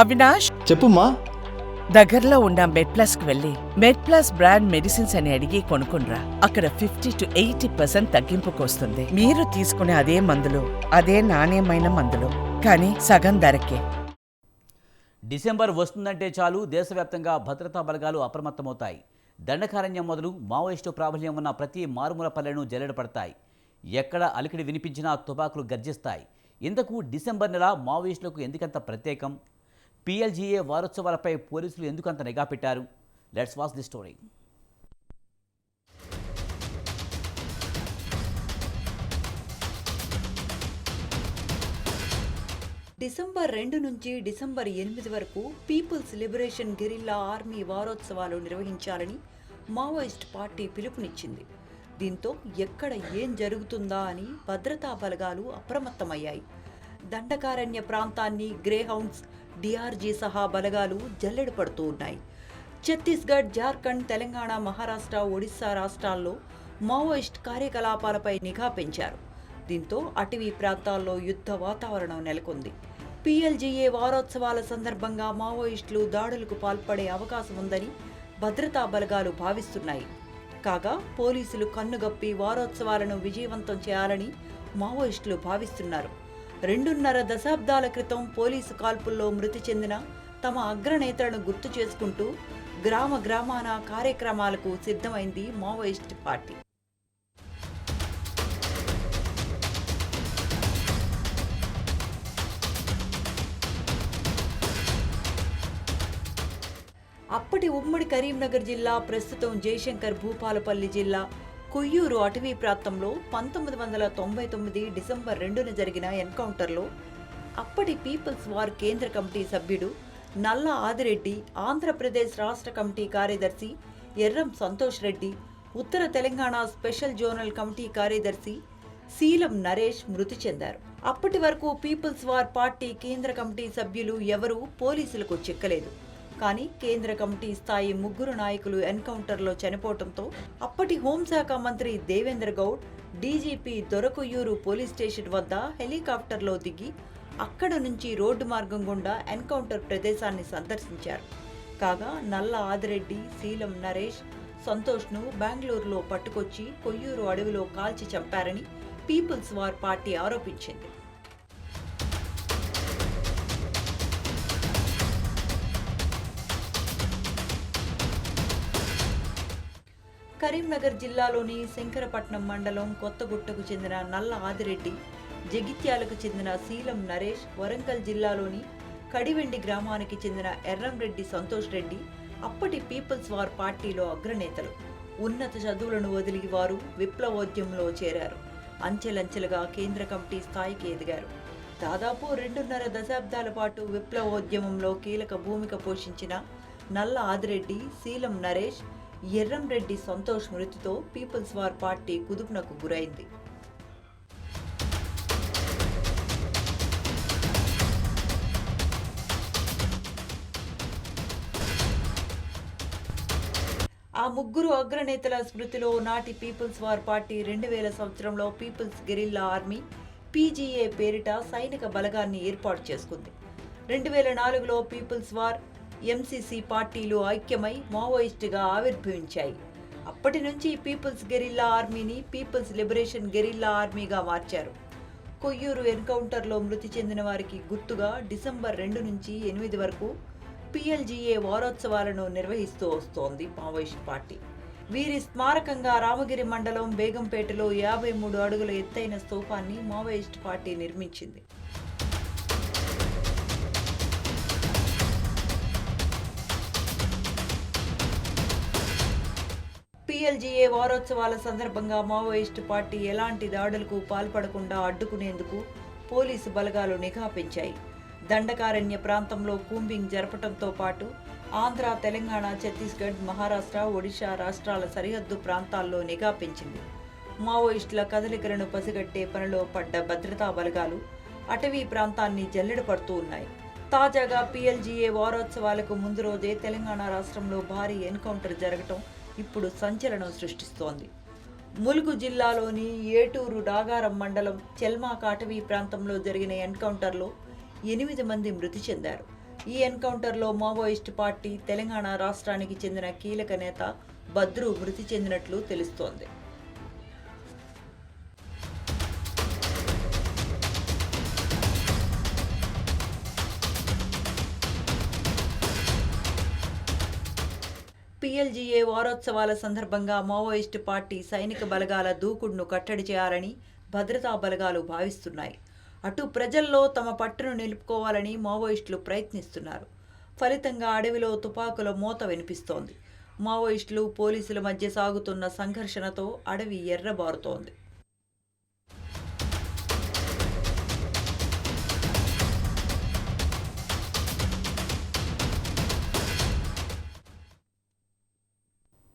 అవినాష్? చెప్పుమా దగ్గరలో ఉన్న మెడ్ ప్లస్కు వెళ్ళి మెడ్ ప్లస్ బ్రాండ్ మెడిసిన్స్ అని అడిగి కొనుక్కునరా అక్కడ ఫిఫ్టీ టు ఎయిటీ పర్సెంట్ తగ్గింపుకు వస్తుంది మీరు తీసుకునే అదే మందులు అదే నాణ్యమైన మందులు కానీ సగం ధరకే. డిసెంబర్ వస్తుందంటే చాలు దేశవ్యాప్తంగా భద్రతా బలగాలు అప్రమత్తమవుతాయి. దండకారణ్యం మొదలు మావోయిస్టు ప్రాబల్యం ఉన్న ప్రతి మారుమూల పల్లెను జల్లెడపడతాయి ఎక్కడ అలికిడి వినిపించినా తుపాకులు గర్జిస్తాయి. ఇంతకు డిసెంబర్ నెల మావోయిస్టులకు ఎందుకంత ప్రత్యేకం? పిఎల్జీఏ వారోత్సవాలపై పోలీసులు ఎందుకంత నిఘా పెట్టారు? Let's watch the story December రెండు నుంచి డిసెంబర్ ఎనిమిది వరకు పీపుల్స్ లిబరేషన్ గెరిల్లా ఆర్మీ వారోత్సవాలు నిర్వహించాలని మావోయిస్ట్ పార్టీ పిలుపునిచ్చింది. దీంతో ఎక్కడ ఏం జరుగుతుందా అని భద్రతా బలగాలు అప్రమత్తమయ్యాయి. దండకారణ్య ప్రాంతాన్ని గ్రేహౌండ్స్ డిఆర్జీ సహా బలగాలు జల్లెడ పడుతూ ఉన్నాయి. ఛత్తీస్గఢ్ జార్ఖండ్ తెలంగాణ మహారాష్ట్ర ఒడిశా రాష్ట్రాల్లో మావోయిస్ట్ కార్యకలాపాలపై నిఘా పెంచారు. దీంతో అటవీ ప్రాంతాల్లో యుద్ధ వాతావరణం నెలకొంది. పిఎల్జీఏ వారోత్సవాల సందర్భంగా మావోయిస్టులు దాడులకు పాల్పడే అవకాశం ఉందని భద్రతా బలగాలు భావిస్తున్నాయి. కాగా పోలీసులు కన్నుగప్పి వారోత్సవాలను విజయవంతం చేయాలని మావోయిస్టులు భావిస్తున్నారు. రెండున్నర దశాబ్దాల క్రితం పోలీసు కాల్పుల్లో మృతి చెందిన తమ అగ్రనేతలను గుర్తు చేసుకుంటూ గ్రామ గ్రామాన కార్యక్రమాలకు సిద్ధమైంది మావోయిస్ట్ పార్టీ. అప్పటి ఉమ్మడి కరీంనగర్ జిల్లా ప్రస్తుతం జయశంకర్ భూపాలపల్లి జిల్లా కొయ్యూరు అటవీ ప్రాంతంలో పంతొమ్మిది వందల తొంభై తొమ్మిది డిసెంబర్ రెండున జరిగిన ఎన్కౌంటర్లో అప్పటి పీపుల్స్ వార్ కేంద్ర కమిటీ సభ్యుడు నల్ల ఆదిరెడ్డి ఆంధ్రప్రదేశ్ రాష్ట్ర కమిటీ కార్యదర్శి ఎర్రం సంతోష్ రెడ్డి ఉత్తర తెలంగాణ స్పెషల్ జోనల్ కమిటీ కార్యదర్శి శీలం నరేష్ మృతి చెందారు. అప్పటి వరకు పీపుల్స్ వార్ పార్టీ కేంద్ర కమిటీ సభ్యులు ఎవరూ పోలీసులకు చిక్కలేదు. కానీ కేంద్ర కమిటీ స్థాయి ముగ్గురు నాయకులు ఎన్కౌంటర్లో చనిపోవడంతో అప్పటి హోంశాఖ మంత్రి దేవేంద్ర గౌడ్ డీజీపీ దొరకొయ్యూరు పోలీస్ స్టేషన్ వద్ద హెలికాప్టర్లో దిగి అక్కడ నుంచి రోడ్డు మార్గం గుండా ఎన్కౌంటర్ ప్రదేశాన్ని సందర్శించారు. కాగా నల్ల ఆదిరెడ్డి శీలం నరేష్ సంతోష్ను బెంగళూరులో పట్టుకొచ్చి కొయ్యూరు అడవిలో కాల్చి చంపారని పీపుల్స్ వార్ పార్టీ ఆరోపించింది. కరీంనగర్ జిల్లాలోని శంకరపట్నం మండలం కొత్తగుట్టకు చెందిన నల్ల ఆదిరెడ్డి జగిత్యాలకు చెందిన శీలం నరేష్ వరంగల్ జిల్లాలోని కడివెండి గ్రామానికి చెందిన ఎర్రంరెడ్డి సంతోష్ రెడ్డి అప్పటి పీపుల్స్ వార్ పార్టీలో అగ్రనేతలు. ఉన్నత చదువులను వదిలి వారు విప్లవోద్యమంలో చేరారు. అంచెలంచెలుగా కేంద్ర కమిటీ స్థాయికి ఎదిగారు. దాదాపు రెండున్నర దశాబ్దాల పాటు విప్లవోద్యమంలో కీలక భూమిక పోషించిన నల్ల ఆదిరెడ్డి శీలం నరేష్ ఎర్రంరెడ్డి సంతోష్ మృతితో పీపుల్స్ వార్ పార్టీ కుదుపునకు గురైంది. ఆ ముగ్గురు అగ్రనేతల స్మృతిలో నాటి పీపుల్స్ వార్ పార్టీ రెండు వేల సంవత్సరంలో పీపుల్స్ గెరిల్లా ఆర్మీ పీజీఏ పేరిట సైనిక బలగాన్ని ఏర్పాటు చేసుకుంది. రెండు వేల నాలుగులో పీపుల్స్ వార్ ఎంసీసీ పార్టీలు ఐక్యమై మావోయిస్టుగా ఆవిర్భవించాయి. అప్పటి నుంచి పీపుల్స్ గెరిల్లా ఆర్మీని పీపుల్స్ లిబరేషన్ గెరిల్లా ఆర్మీగా మార్చారు. కొయ్యూరు ఎన్కౌంటర్లో మృతి చెందిన వారికి గుర్తుగా డిసెంబర్ రెండు నుంచి ఎనిమిది వరకు పిఎల్జీఏ వారోత్సవాలను నిర్వహిస్తూ వస్తోంది మావోయిస్ట్ పార్టీ. వీరి స్మారకంగా రామగిరి మండలం బేగంపేటలో యాభై మూడు అడుగుల ఎత్తైన స్తూపాన్ని మావోయిస్ట్ పార్టీ నిర్మించింది. పిఎల్జీఏ వారోత్సవాల సందర్భంగా మావోయిస్టు పార్టీ ఎలాంటి దాడులకు పాల్పడకుండా అడ్డుకునేందుకు పోలీసు బలగాలు నిఘా పెంచాయి. దండకారణ్య ప్రాంతంలో కూంబింగ్ జరపడంతో పాటు ఆంధ్ర తెలంగాణ ఛత్తీస్గఢ్ మహారాష్ట్ర ఒడిశా రాష్ట్రాల సరిహద్దు ప్రాంతాల్లో నిఘా పెంచింది. మావోయిస్టుల కదలికలను పసిగట్టే పనిలో పడ్డ భద్రతా బలగాలు అటవీ ప్రాంతాన్ని జల్లెడ పడుతూ ఉన్నాయి. తాజాగా పిఎల్జీఏ వారోత్సవాలకు ముందు రోజే తెలంగాణ రాష్ట్రంలో భారీ ఎన్కౌంటర్ జరగటం ఇప్పుడు సంచలనం సృష్టిస్తోంది. ములుగు జిల్లాలోని ఏటూరు నాగారం మండలం చెల్మా కాటవీ ప్రాంతంలో జరిగిన ఎన్కౌంటర్లో ఎనిమిది మంది మృతి చెందారు. ఈ ఎన్కౌంటర్లో మావోయిస్టు పార్టీ తెలంగాణ రాష్ట్రానికి చెందిన కీలక నేత బద్రు మృతి చెందినట్లు తెలుస్తోంది. పిఎల్జీఏ వారోత్సవాల సందర్భంగా మావోయిస్టు పార్టీ సైనిక బలగాల దూకుడును కట్టడి చేయాలని భద్రతా బలగాలు భావిస్తున్నాయి. అటు ప్రజల్లో తమ పట్టును నిలుపుకోవాలని మావోయిస్టులు ప్రయత్నిస్తున్నారు. ఫలితంగా అడవిలో తుపాకుల మోత వినిపిస్తోంది. మావోయిస్టులు పోలీసుల మధ్య సాగుతున్న సంఘర్షణతో అడవి ఎర్రబారుతోంది.